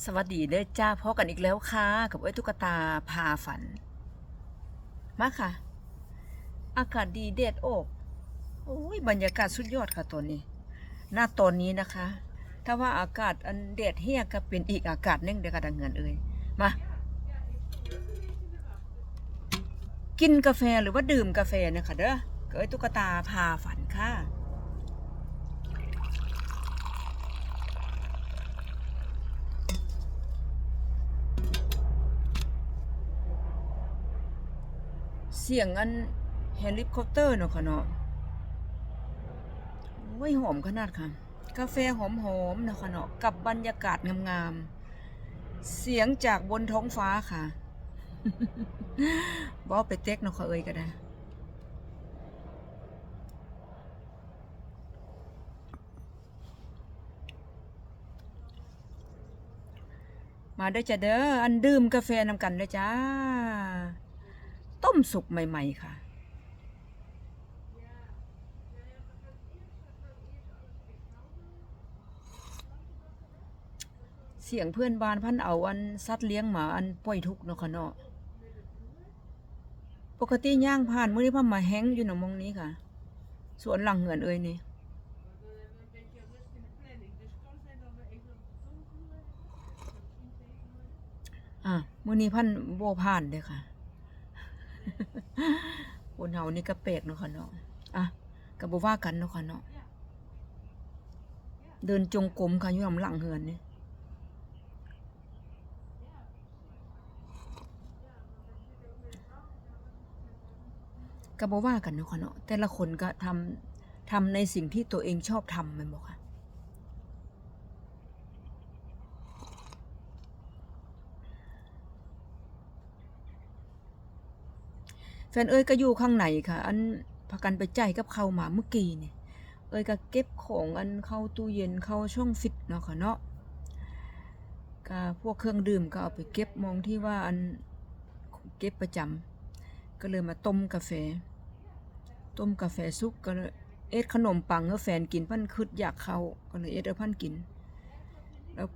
สวัสดีเด้อจ้าพบกันอีกแล้วค่ะ กับไอ้ตุ๊กตาพาฝัน มาค่ะ อากาศดีเด็ดโอกโอ้ยบรรยากาศสุดยอดค่ะตัวนี้ หน้าตอนนี้นะคะ ถ้าว่าอากาศอันเด็ดเฮียก็เป็นอีกอากาศนึงเด้อค่ะดังเงินเอ่ยมา กินกาแฟหรือว่าดื่มกาแฟเนะคะเด้อกับไอ้ตุ๊กตาพาฝันค่ะ เสียงอันเฮลิคอปเตอร์เนาะค่ะเนาะโอ้ยหอมขนาดค่ะ กาแฟหอมๆเนาะค่ะเนาะกับบรรยากาศงามๆ เสียงจากบนท้องฟ้าค่ะบอไปเต็กเนาะค่ะเอ่ยก็ได้มาเด้อจ้ะเด้อ อันดื่มกาแฟนำกันเด้อจ้า ต้มสุกใหม่ ๆ ค่ะ เสียงเพื่อนบ้านพันเอาอันสัตว์เลี้ยงหมาอันป่อยทุกข์เนาะค่ะเนาะปกติย่างผ่านมื้อนี้พ่อมาแห้งอยู่หนมองนี้ค่ะ สวนหลังเหือนเอ้ยนี่อะมื้อนี้พันโบผ่านเด้อค่ะ คนเฮานี่ก็แปลกเนาะค่ะเนาะอะก็บ่ว่ากันเนาะค่ะเนาะเดินจงกรมค่ะอยู่ลำหลังเฮือนนี่ก็บ่ว่ากันเนาะค่ะเนาะแต่ละคนก็ทำทำในสิ่งที่ตัวเองชอบทำแม่นบ่ค่ะ แฟนเอ้ยก็อยู่ข้างในค่ะ อันพากันไปใจกับเขามาเมื่อกี้เนี่ยเอ้ยก็เก็บของอันเข้าตู้เย็นเข้าช่องฟิตเนาะค่ะเนาะก็พวกเครื่องดื่มก็เอาไปเก็บมองที่ว่าอันเก็บประจำก็เลยมาต้มกาแฟ ต้มกาแฟสุกก็เลยเอ็ดขนมปังให้แฟนกินพันคืดอยากเข้าก็เลยเอ็ดให้พันกิน แล้ว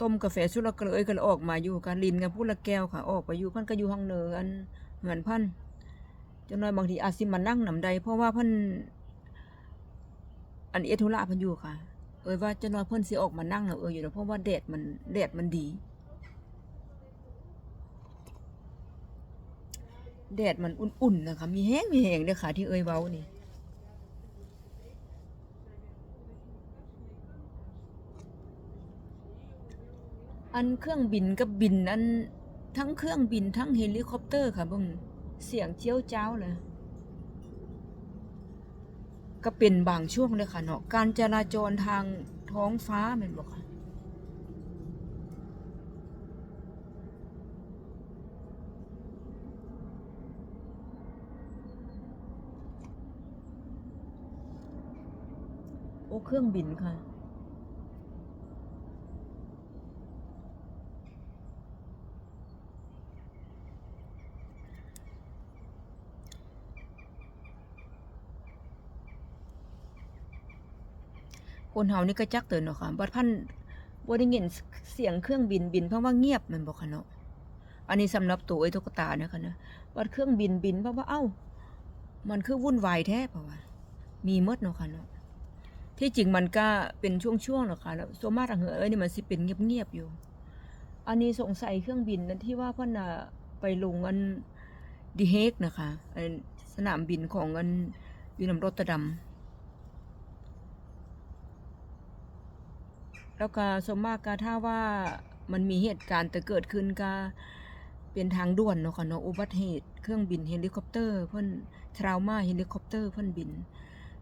ต้มกาแฟสุกแล้วก็เลยเอ้ยก็เลยออกมาอยู่กันลินกันพูดละแก้วค่ะ ออกไปอยู่พันก็อยู่ห้องเนออัน เหมือนพันจังน้อยบางทีอาจสิมานั่งนำใด เพราะว่าพันอันเอธุระพิ่นอยู่ค่ะ เอ้ยว่าจะน้อยเพิ่นสิออกมานั่งแล้วเอออยู่เพราะว่าแดดมันแดดมันดีแดดมันอุ่นๆนะคะ มีแห้งมีแห้งเด้อค่ะ ที่เอ้ยเว้านี่อันเครื่องบินกับบินอัน ทั้งเครื่องบินทั้งเฮลิคอปเตอร์ค่ะบิ่งเสียงเจียวเจ้าเลย ก็เป็นบางช่วงเลยค่ะเนาะการจราจรทางท้องฟ้าแม่นบ่ค่ะโอ้เครื่องบินค่ะ คนเฮานี่ก็จักเตือนเนาะค่ะบัดพันบ่ได้ยินเสียงเครื่องบินบินเพราะว่าเงียบมันบ่ค่ะเนาะอันนี้สำหรับตัวไอ้ตุ๊กตาเนะคะเนะบัดเครื่องบินบินเพราะว่าเอ้า มันคือวุ่นวายแท้เพราะว่ามีหมดเนาะค่ะเนาะที่จริงมันก็เป็นช่วงๆเนาะค่ะแล้วโซมาทางเหอเอ้ยนี่มันสิเป็นเงียบๆอยู่ อันนี้สงสัยเครื่องบินนั้นที่ว่าเพิ่นน่ะไปลงอันดิเฮกนะคะอันสนามบินของอันอยู่นำรอตเตอร์ดัม แล้วก็สมมากก็ถ้าว่ามันมีเหตุการณ์แต่เกิดขึ้นก็เป็นทางด่วนเนาะค่ะเนาะอุบัติเหตุเครื่องบินเฮลิคอปเตอร์เพิ่นทรามาเฮลิคอปเตอร์เพิ่นบิน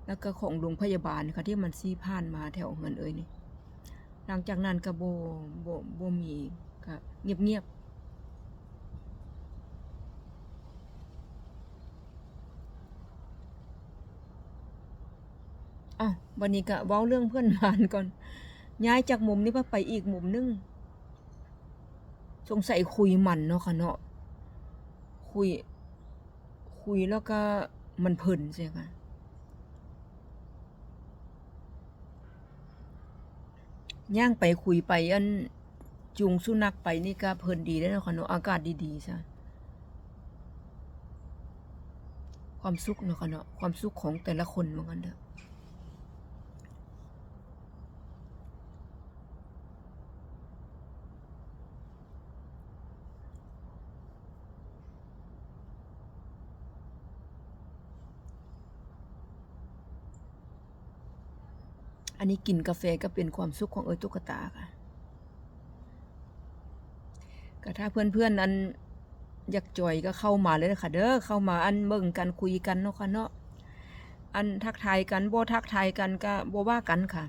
แล้วก็ของโรงพยาบาลค่ะที่มันซีผ่านมาแถวเหินเอ้ยนี่หลังจากนั้นก็บ่บ่บ่มีก็เงียบๆอ้าววันนี้ก็เว้าเรื่องเพื่อนบ้านก่อน ย้ายจากมุมนี้ไปไปอีกมุมนึงสงสัยคุยมันเนาะค่ะเนาะคุย คุยแล้วก็มันเพลินใช่ค่ะย่างไปคุยไปอันจูงสุนัขไปนี่ก็เพลินดีได้เนาะค่ะเนาะอากาศดีๆซะความสุขเนาะค่ะเนาะความสุขของแต่ละคนว่างั้นเด้อ อันนี้กินกาแฟก็เป็นความสุขของเอ้ยตุ๊กตาค่ะก็ถ้าเพื่อนๆนั้นอยากจอยก็เข้ามาเลยนะคะเด้อเข้ามาอันเบิ่งกันคุยกันเนาะค่ะเนาะอันทักทายกันบ่ทักทายกันก็บ่ว่ากันค่ะ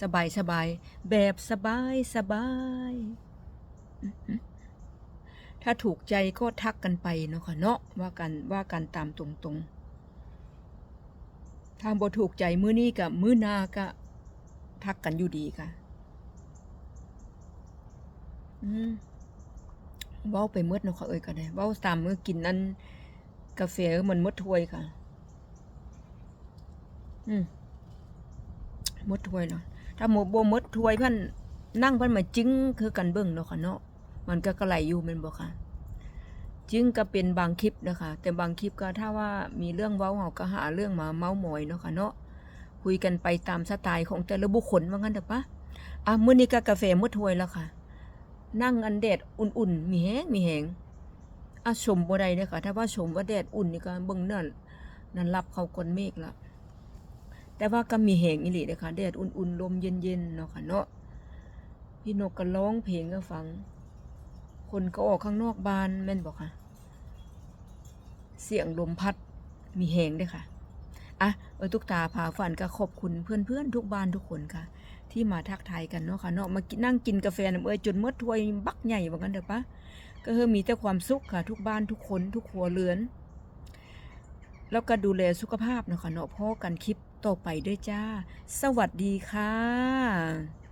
สบายสบายแบบสบายสบายถ้าถูกใจก็ทักกันไปเนาะค่ะเนาะว่ากันว่ากันตามตรงๆ ถ้าบ่ถูกใจมื้อนี้กับมื้อหน้าก็ทักกันอยู่ดีค่ะ อืมเว้าไปหมดเนาะค่ะเอ้ยก็ได้เว้าตามมื้อกินนั้นกาแฟมันมดถ้วยค่ะ อืมมดถ้วยเนาะถ้าหมดบ่หมดถ้วยเพิ่นนั่งเพิ่นมาจึ้งคือกันเบิ่งเนาะค่ะเนาะมันก็กระไหลอยู่แม่นบ่ค่ะ จึงก็เป็นบางคลิปนะคะ แต่บางคลิปก็ถ้าว่ามีเรื่องเว้าเฮาก็หาเรื่องมาเมาส์มอยเนาะค่ะเนาะคุยกันไปตามสไตล์ของแต่ละบุคคลว่างั้นเถอะปะอะมื้อนี้ก็กาแฟมื้อถ้วยแล้วค่ะ นั่งอันแดดอุ่นๆ มีแฮงมีแฮงอะชมบ่ได้เด้อค่ะ ถ้าว่าชมว่าแดดอุ่นนี่ก็เบิ่งนั่นนั่นรับเขาก้นเมฆละแต่ว่าก็มีแฮงอีหลีเด้อค่ะแดดอุ่นๆลมเย็นๆเนาะค่ะเนาะพี่นกก็ร้องเพลงก็ฟัง คนก็ออกข้างนอกบ้านแม่นบอกค่ะ เสียงลมพัดมีแหงด้วยค่ะ อะเออทุกตาพาฝันก็ขอบคุณเพื่อนๆทุกบ้านทุกคนค่ะ ที่มาทักทายกันเนาะค่ะเนาะมานั่งกินกาแฟน้ำเอ้ยจนหมดถ้วยบักใหญ่ว่ากันเด้อปะก็เฮอมีแต่ความสุขค่ะ ทุกบ้านทุกคนทุกครัวเรือน แล้วก็ดูแลสุขภาพเนาะค่ะเนาะพ่อกันคลิปต่อไปด้วยจ้า สวัสดีค่ะ